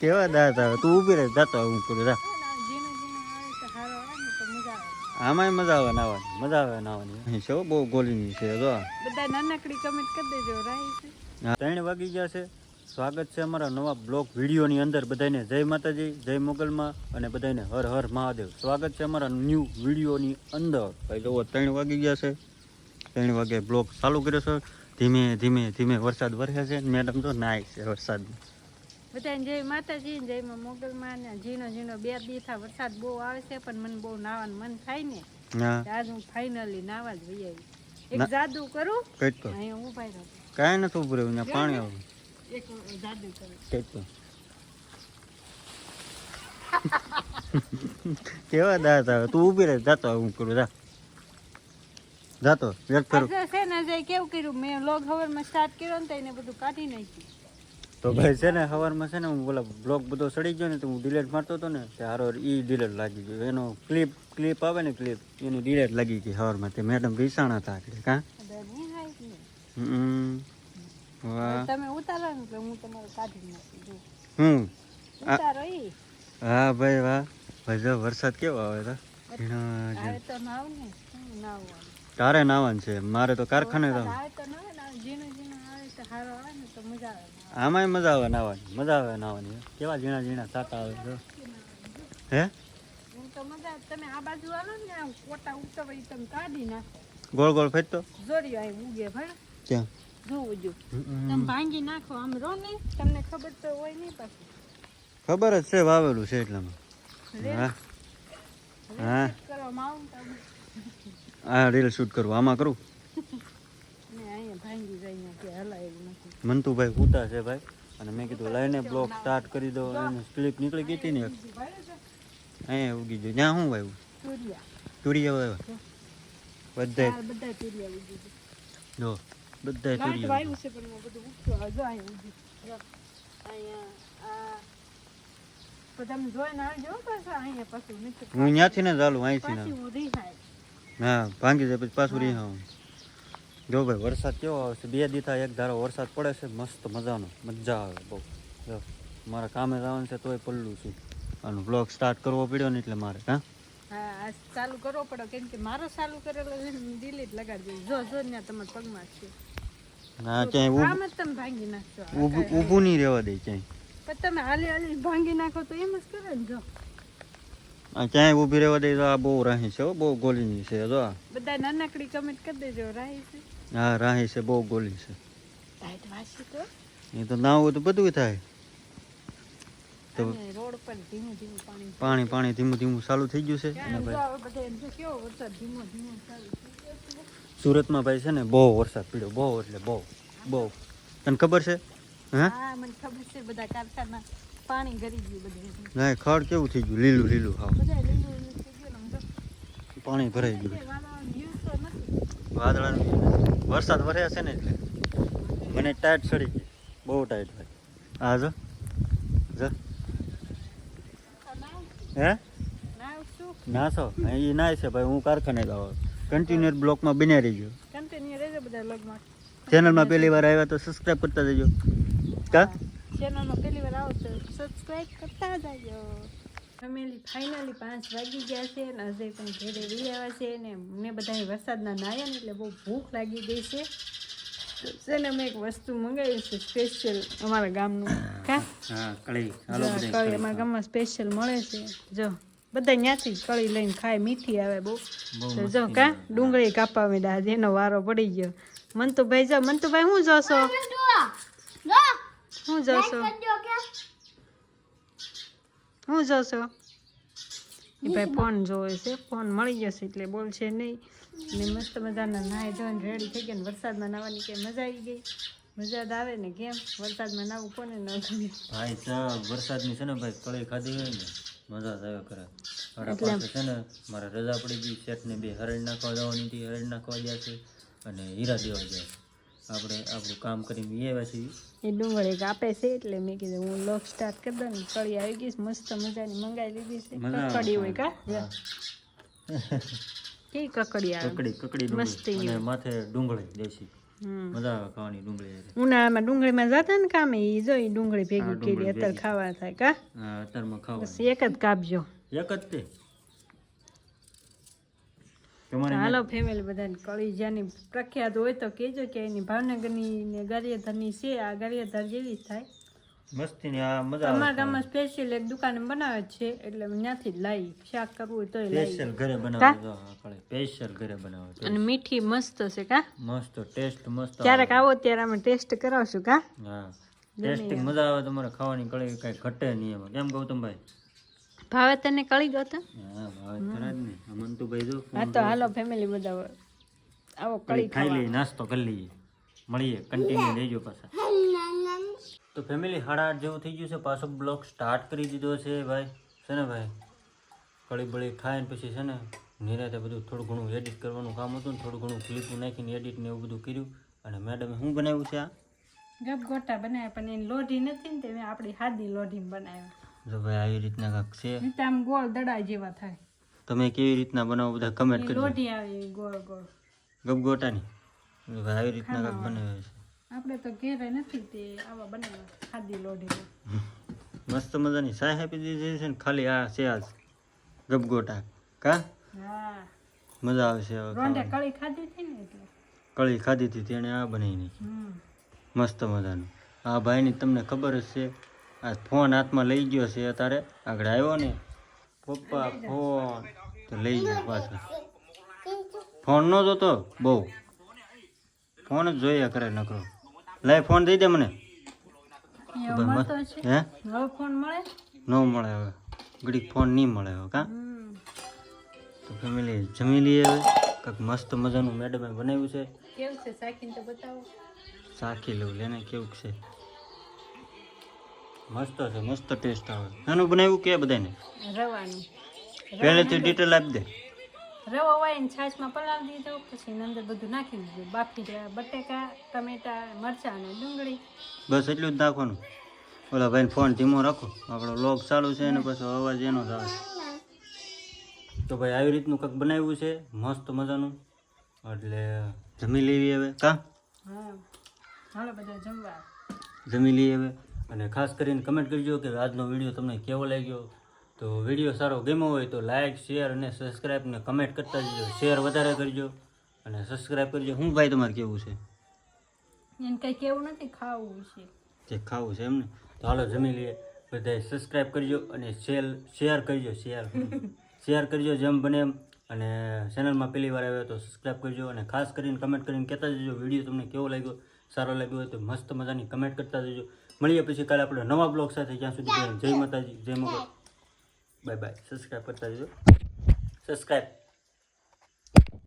કેવા દાંત આવે તું ઊભી રહે જતો હું કરું જા. તો મજા આવે નાવાની મજા આવે નાવાની છે બહુ ગોલીની છે જો. બધા નાનકડી કમેન્ટ કરી દેજો રાઈ ત્રણ વાગી ગયા છે. સ્વાગત છે અમારા નવા બ્લોગ વિડીયોની અંદર. બધાને જય માતાજી જય મોગલમાં અને બધાને હર હર મહાદેવ. સ્વાગત છે અમારા ન્યૂ વિડીયોની અંદર. ભાઈ જુઓ ત્રણ વાગી ગયા છે. ત્રણ વાગે બ્લોગ ચાલુ કર્યો છે. ધીમે ધીમે ધીમે વરસાદ વરસે છે. મેડમ તો નાય છે વરસાદ બધાને જય માતાજી જયમાં મોગલમાં ને ઝીણો ઝીણો બે દીથા વરસાદ બહુ આવે છે પણ મને બહુ નાવાનું મન થાય ને આજ હું ફાઇનલી નાવા જ વહી આવી. એક જાદુ કરું કઈ તો. અહીંયા ઊભા રહો. કાંઈ નથી ઉભું રહ્યું પાણી આવું. એક જાદુ કરું. કઈ તો. કેવા દાંત આવે? તું ઊભી રહે જાતો હું કરું જા. જાતો વ્યક્ત કરું. છે ને જે કેવું કર્યું મેં લોગ હવરમાં સ્ટાર્ટ કર્યો ને તો એને બધું કાઢી નાખ્યું. તો ભાઈ છે ને સવારમાં છે ને હું બોલા બ્લોક બધો સડી ગયો ને તો હું ડિલેટ મારતો હતો ને તે હારો ઈ ડિલેટ લાગી ગયો. એનો ક્લિપ ક્લિપ આવે ને ક્લિપ એની ડિલેટ લાગી ગઈ સવારમાં. તે મેડમ રીસાણા હતા આગળ કાં. હમ. હું ભાઈ વાહ. ભાઈ જો વરસાદ કેવો આવે તો? તારે નાવાનું છે? મારે તો કારખાને આવે તો આવે ઝીણું ઝીણું આવે તો આવે તો મજા આવે. આમાંય મજા આવે નાવાની મજા આવે નાવાની. કેવા ઝીણા ઝીણા સાતા આવે છે. હે? ગોળ ગોળ ફેરતો ક્યાં? ખબર તો હોય નહીં ખબર જ છે વાવેલું છે એટલામાં. હા. હા. રીલ શૂટ કરવું આમાં કરું ને અહીંયા ભાંગી જાય ને કે હલાય એવું નથી મંતુભાઈ ઉતા છે ભાઈ. અને મેં કીધું લઈને બ્લોક સ્ટાર્ટ કરી દો. અને સ્લીપ નીકળી ગઈ હતી ને. અહીંયા ઉગી ગયું. ત્યાં શું વાવ્યું. તુરિયા વાવ્યા બધા. જો તુરિયા બધું હો ત્યાંથી ને ચાલુ અહીંથી હા ભાંગી જાય પછી પાછું રહી આવું જો ભાઈ વરસાદ કેવો આવે છે? બે દીથા એક ધારો વરસાદ પડે છે મસ્ત મજાનો મજા આવે બહુ. જો મારા કામે જવાનું છે તોય પલ્લું છું. અને બ્લોગ સ્ટાર્ટ કરવો પડ્યો ને એટલે મારે હા? હા ચાલુ કરવો પડે કેમ કે મારો ચાલુ કરેલો ડિલીટ લગાડી જો જો ને તમારા પગમાં છે. ના ક્યાંય ઊભું આમ જ તમે ભાંગી નાખશો. ઊભું નહીં રહેવા દે ક્યાંય. પણ તમે હાલી હાલી ભાંગી નાખો તો એમ જ કરે ને જો. આ ક્યાંય ઊભી રહેવા દે તો આ બહુ રાહી છે બહુ ગોલીની છે જો બધા નાનકડી કમેન્ટ કરી દેજો રાહી છે. હા રાહી છે બહુ ગોલી છે. એ તો ના હોય તો બધું થાય. તો રોડ પર ધીમું ધીમું પાણી પાણી પાણી ધીમું ધીમું ચાલુ થઈ ગયું છે? અને ભાઈ. સુરતમાં ભાઈ છે ને બહુ વરસાદ પડ્યો બહુ એટલે બહુ બહુ. તને ખબર છે? હા? હા મને ખબર છે બધા કારખાના પાણી ગરી ગયું બધું. ના ખડ કેવું થઈ ગયું? લીલું લીલું જો. પાણી ભરાઈ ગયું. વાદળાનું વરસાદ વરસ્યા છે ને એટલે. મને ટાઈટ ચડી ગઈ. બહુ ટાઈટ ભાઈ હા જો. જો. હે? ના છો. એ નાય છે ભાઈ હું કારખાને જાઉં કન્ટિન્યુઅર બ્લોકમાં કન્ટિન્યુ રહેજો બધા લગમાં ચેનલમાં પહેલી વાર આવ્યા તો સબસ્ક્રાઈબ કરતા જજો. કા? ચેનલમાં પહેલી વાર આવો તો સબસ્ક્રાઇબ કરતા જાજો. ફેમિલી ફાઇનલી પાંચ વાગી ગયા છે અને અજય પણ ઘેરે રહી આવ્યા છે ને મેં બધા વરસાદના નાયા ને એટલે બહુ ભૂખ લાગી ગઈ છે. તો છે ને મેં એક વસ્તુ મંગાવી છે સ્પેશિયલ અમારા ગામનું. કા કળી કળી અમારા ગામમાં સ્પેશિયલ મળે છે. જો બધા ત્યાંથી કળી લઈને ખાય મીઠી આવે બહુ. તો જો કા ડુંગળી કાપવા માંડ્યા આજે એનો વારો પડી ગયો. મંતુભાઈ જો મંતુભાઈ હું જોશો? હું જોશો? હું જોશો? એ ભાઈ ફોન જોવે છે ફોન મળી જશે એટલે બોલશે નહીં. ને મસ્ત મજાના નાહી ધોઈને રેડી થઈ ગયા ને વરસાદમાં નાહવાની કે મજા આવી ગઈ. મજા જ આવે ને કેમ? વરસાદમાં નાહવું કોને ન ગમે? ભાઈ સાહેબ વરસાદની છે ને ભાઈ કળી ખાધી હોય ને મજા જ આવે કરે મારા પાસે છે ને મારા રજા પડી ગઈ શેઠને બે હરણ નાખવા જવાની હતી હરણ નાખવા ગયા છે અને હીરા દેવા ગયા છે. આપણે આપણું કામ કરીને આવ્યા છીએ. એ ડુંગળી આપે છે એટલે મેં કીધું હું લોક સ્ટાર્ટ કરી દઉં ને કળી આવી ગઈ મસ્ત મજાની મંગાવી લીધી છે. કકડી હોય કા? હા. કકડી આવે? કકડી કકડી મસ્ત અને માથે ડુંગળી દેશી. મજા આવે ખાવાની ડુંગળી ઉનાળામાં ડુંગળીમાં જતા ને કામે એ જોઈ ડુંગળી ભેગી કરી અત્યારે ખાવા થાય કા? હા અત્યારમાં ખાવા એક જ કાપજો. એક જ તે? તમારે હાલો ફેમિલી બધાને કળી જ્યાંની પ્રખ્યાત હોય તો કહેજો કે એની ભાવનગરની ને ગારિયાધરની છે આ ગારિયાધાર જેવી જ થાય. મસ્તી ની આ મજા અમારા ગામમાં સ્પેશિયલ એક દુકાન બનાવે છે એટલે ત્યાંથી જ લાવી શાક કરવું હોય તોય લાવી સ્પેશિયલ ઘરે બનાવે સ્પેશિયલ ઘરે બનાવે અને મીઠી મસ્ત છે કા? મસ્ત ટેસ્ટ મસ્ત ક્યારેક આવો. ત્યારે અમે ટેસ્ટ કરાવશું કા? હા. ટેસ્ટિંગ મજા આવે તમારે ખાવાની કળી કઈ ઘટે નહીં એમાં. કેમ ગૌતમભાઈ ભાવે તને કળી ગયો હા ભાવે. આ મંતુભાઈ જો હા તો હાલો ફેમિલી બધા આવો કળી ખાઈ લઈએ નાસ્તો કરી લઈએ. મળીએ કન્ટિન્યુ લેજો પાછા. તો ફેમિલી સાડા આઠ જેવું થઈ ગયું છે પાછો બ્લોક સ્ટાર્ટ કરી દીધો છે ભાઈ. છે ને ભાઈ? કળી બળી ખાઈને પછી છે ને નિરાતે બધું થોડું ઘણું એડિટ કરવાનું કામ હતું ને થોડું ઘણું ક્લિપું નાખીને એડિટ ને એવું બધું કર્યું. અને મેડમે શું બનાવ્યું છે આ? ગપ ગોટા બનાવ્યા પણ એની લોઢી નથી ને તે આપણી હાદી લોઢી બનાવ્યા. જો ભાઈ આવી રીતના કાંક છે. આમ ગોળ દડા જેવા થાય. તમે કેવી રીતના બનાવો બધા કમેન્ટ કરી કરજો. લોઢી આવે ગોળ ગોળ. ભાઈ આવી રીતના કાંક બનાવે છે. આપણે તો ઘેરે નથી તે આવા બનાવ્યા ખાધી લોઢી. મસ્ત મજાની સાહેબ આપી દીધી છે ને ખાલી આ છે આજ ગપગોટા કા? હા. મજા આવશે રોંઢે કળી ખાધી હતી ને એટલે. કળી ખાધી હતી તેણે આ બનાવી નાખી. મસ્ત મજાનું. આ ભાઈની તમને ખબર જ છે આ ફોન હાથમાં લઈ ગયો છે અત્યારે. આગળ આવ્યો ને પપ્પા ફોન. તો લઈ ગયો પાછો. ફોન નો જોતો? બહુ. ફોન જ જોઈએ કરે નકરો. લાય ફોન દઈ દે મને. હે? ફોન મળે? ન મળે હવે. ઘડીક ફોન નહીં મળે હવે કા? તો ફેમિલી જમી લઈએ હવે. કંઈક મસ્ત મજાનું મેડમે બનાવ્યું છે. કેવું છે? શાકીને તો બતાવો. ચાખી લઉં લેને કેવું છે? મસ્ત છે મસ્ત ટેસ્ટ આવે. નાનું બનાવ્યું કે બધાને રવાનું. પહેલેથી ડિટેલ આપી દે. રવો વાઈને છાશમાં પલાળી દીધો પછી અંદર બધું નાખી દીધું. બાફી બટેકા ટમેટા મરચાં અને ડુંગળી. બસ એટલું જ નાખવાનું. ઓલા ભાઈને ફોન ધીમો રાખો. આપણો લોક ચાલુ છે અને પછી અવાજ એનો જ આવે. તો ભાઈ આવી રીતનું કંઈક બનાવ્યું છે? મસ્ત મજાનું. એટલે જમી લેવી હવે. કા? હા. હાલો બધા જમવા. જમી લઈએ હવે. અને ખાસ કરીને કમેન્ટ કરજો કે આજનો વીડિયો તમને કેવો લાગ્યો? તો વીડિયો સારો ગમ્યો હોય તો લાઇક શેર અને સબસ્ક્રાઈબ ને કમેન્ટ કરતા જજો. શેર વધારે કરજો અને સબસ્ક્રાઈબ કરજો. હું ભાઈ તમારે કેવું છે? એને કંઈ કેવું નથી ખાવું છે. જે ખાવું છે એમને તો હાલો જમી લઈએ. બધાએ સબસ્ક્રાઈબ કરજો અને શેર શેર કરજો શેર શેર કરજો જેમ બને એમ. અને ચેનલમાં પહેલી વાર આવ્યો તો સબસ્ક્રાઈબ કરજો અને ખાસ કરીને કમેન્ટ કરીને કહેતા જજો વીડિયો તમને કેવો લાગ્યો? સારો લાગ્યો હોય તો મસ્ત મજાની કમેન્ટ કરતા જજો. મળીએ પછી કાલે આપણે નવા બ્લોગ સાથે જ્યાં સુધી જય માતાજી જય મગર બાય બાય સબસ્ક્રાઈબ કરતા જજો. સબસ્ક્રાઈબ